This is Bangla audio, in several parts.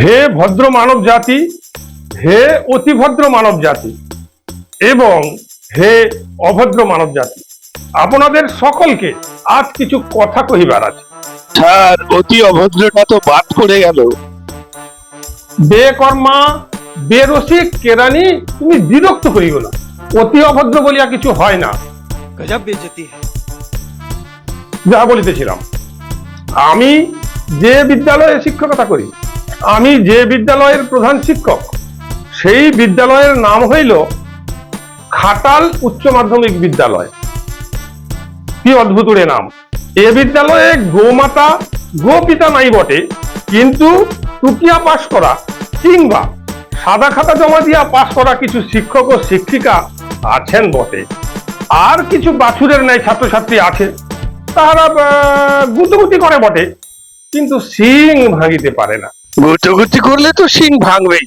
হে ভদ্র মানব জাতি হে অতি ভদ্র মানব জাতি এবং হে অভদ্র মানব জাতি আপনাদের সকলকে আজ কিছু কথা কহিবার আছে। স্যার অতি অভদ্রটা তো বাদ পড়ে গেল। বেকর্মা বেরসিক কেরানি তুমি বিরক্ত করিও না। অতি অভদ্র বলিয়া কিছু হয় না। গজব বেজতি যা বলিতেছিলাম। আমি যে বিদ্যালয়ে শিক্ষকতা করি আমি যে বিদ্যালয়ের প্রধান শিক্ষক, সেই বিদ্যালয়ের নাম হইল খাটাল উচ্চ মাধ্যমিক বিদ্যালয়। কি অদ্ভুত রে নাম। এ বিদ্যালয়ে গোমাতা, গোপিতা নাই বটে, কিন্তু টুকিয়া পাশ করা কিংবা সাদা খাতা জমা দিয়া পাশ করা কিছু শিক্ষক ও শিক্ষিকা আছেন বটে। আর কিছু বাছুরের ন্যায় ছাত্রছাত্রী আছে, তাহারা গুতুগুতি করে বটে, কিন্তু সিং ভাঙিতে পারে না। গুচুগুচি করলে তো সিং ভাঙবেই।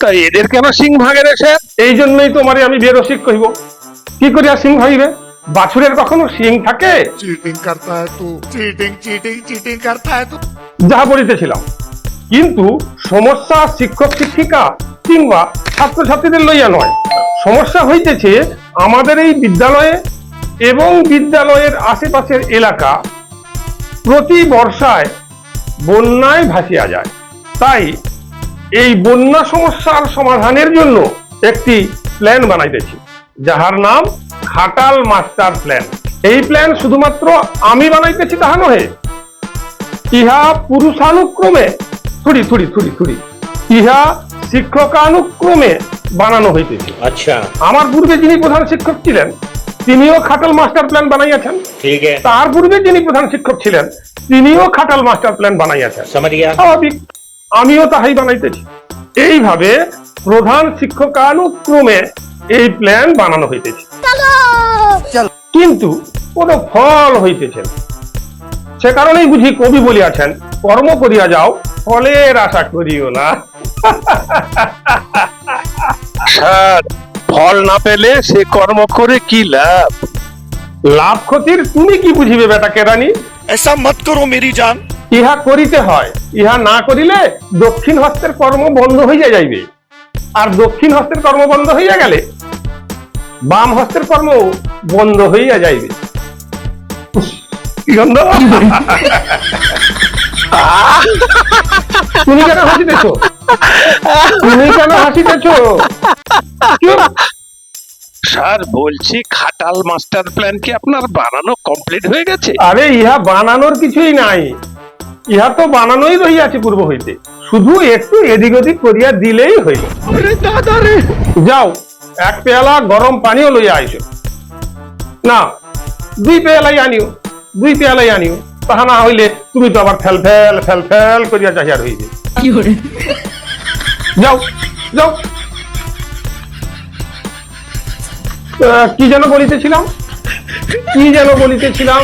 তাই এদের কেন সিং ভাঙে রে স্যার? এই জন্যই তোমারে আমি বেরসিক কহিব। কি করি আর সিং ভাঙিবে? বাছুরের কখনো সিং থাকে? চিটিং করতা হ্যায় তু চিটিং চিটিং চিটিং করতা হ্যায় তু যাহা বলিতেছিলাম। কিন্তু সমস্যা শিক্ষক শিক্ষিকা কিংবা ছাত্র ছাত্রীদের লইয়া নয়। সমস্যা হইতেছে আমাদের এই বিদ্যালয়ে এবং বিদ্যালয়ের আশেপাশের এলাকা প্রতি বর্ষায় বন্যায় ভাসিয়া যায়। তাই এই বন্যা সমস্যার সমাধানের জন্য একটি প্ল্যান বানাইতেছি যাহার নাম খাটাল মাস্টার প্ল্যান এই প্ল্যান শুধুমাত্র আমি বানাইতেছি তাহা নহে ইহা পুরুষানুক্রমে থুড়ি থুড়ি থুড়ি থুড়ি ইহা শিক্ষকানুক্রমে বানানো হইতেছে। আচ্ছা। আমার পূর্বে যিনি প্রধান শিক্ষক ছিলেন তিনিও খাটাল মাস্টার প্ল্যান বানাইয়াছেন। তার পূর্বে যিনি প্রধান শিক্ষক ছিলেন তিনিও খাটাল মাস্টার প্ল্যান বানাইয়াছেন। স্বাভাবিক। আমিও তাহাই বানাইতেছি এইভাবে প্রধান শিক্ষকানুক্রমে এই প্ল্যান বানানো হইতেছে কিন্তু কোনো ফল হইতেছে না। সে কারণেই বুঝি কবি বলিয়াছেন কর্ম করিয়া যাও ফলের আশা করিও না স্যার ফল না পেলে সে কর্ম করে কি লাভ লাভ ক্ষতির তুমি কি বুঝিবে বেটা কেরানি ऐसा मत करो मेरी जान ইহা করিতে হয় ইহা না করিলে দক্ষিণ হস্তের কর্ম বন্ধ হইয়া যাইবে। আর দক্ষিণ হস্তের কর্ম বন্ধ হইয়া গেলে বাম হস্তের কর্ম বন্ধ হইয়া যাইবে। গন্ধ? তুমি কেন হাসিতেছ? তুমি কেন হাসিতেছ? স্যার বলছি খাটাল মাস্টার প্ল্যান কি আপনার বানানো কমপ্লিট হয়ে গেছে? আরে ইহা বানানোর কিছুই নাই। ইহা তো বানানোই রহিয়াছে পূর্ব হইতে। শুধু একটু এদিক ওদিক করিয়া দিলেই হইল। যাও এক পেয়ালা গরম পানিও লইয়া আইসো। না দুই পেয়ালাই আনিও দুই পেয়ালাই আনিও। তাহা না হইলে তুমি তো আবার ফেল ফেল ফেল ফেল করিয়া চাহিয়া রইবে যাও যাও। আহ, কি যেন বলিতেছিলাম? কি যেন বলিতেছিলাম?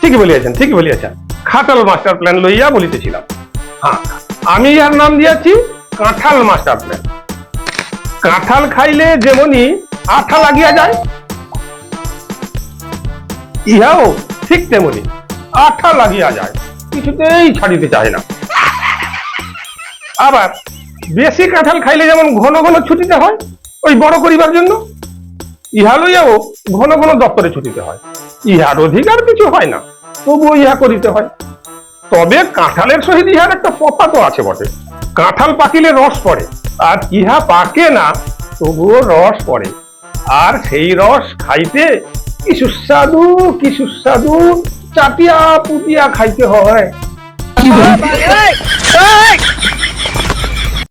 ঠিকই বলিয়াছেন ঠিকই বলিয়াছেন। খাটাল মাস্টার প্ল্যান লইয়া বলিতেছিলাম। হ্যাঁ। আমি ইহার নাম দিয়াছি কাঁঠাল মাস্টার প্ল্যান। কাঁঠাল খাইলে যেমনি আঠা লাগিয়া যায় ইহাও ঠিক তেমনি আঠা লাগিয়া যায় কিছুতেই ছাড়িতে চায় না। আবার বেশি কাঁঠাল খাইলে যেমন ঘন ঘন ছুটিতে হয় ওই বড় করিবার জন্য ইহা লইয়াও ঘন ঘন দপ্তরে ছুটিতে হয়। ইহার অধিকার কিছু হয় না। তবুও ইহা করিতে হয়। তবে কাঁঠালের সহিত ইহার একটা পপা তো আছে বটে। কাঁঠাল পাকিলে রস পড়ে আর ইহা পাকে না তবুও রস পড়ে। আর সেই রস খাইতে কি সুস্বাদু কি সুস্বাদু চাটিয়া পুতিয়া খাইতে হয়।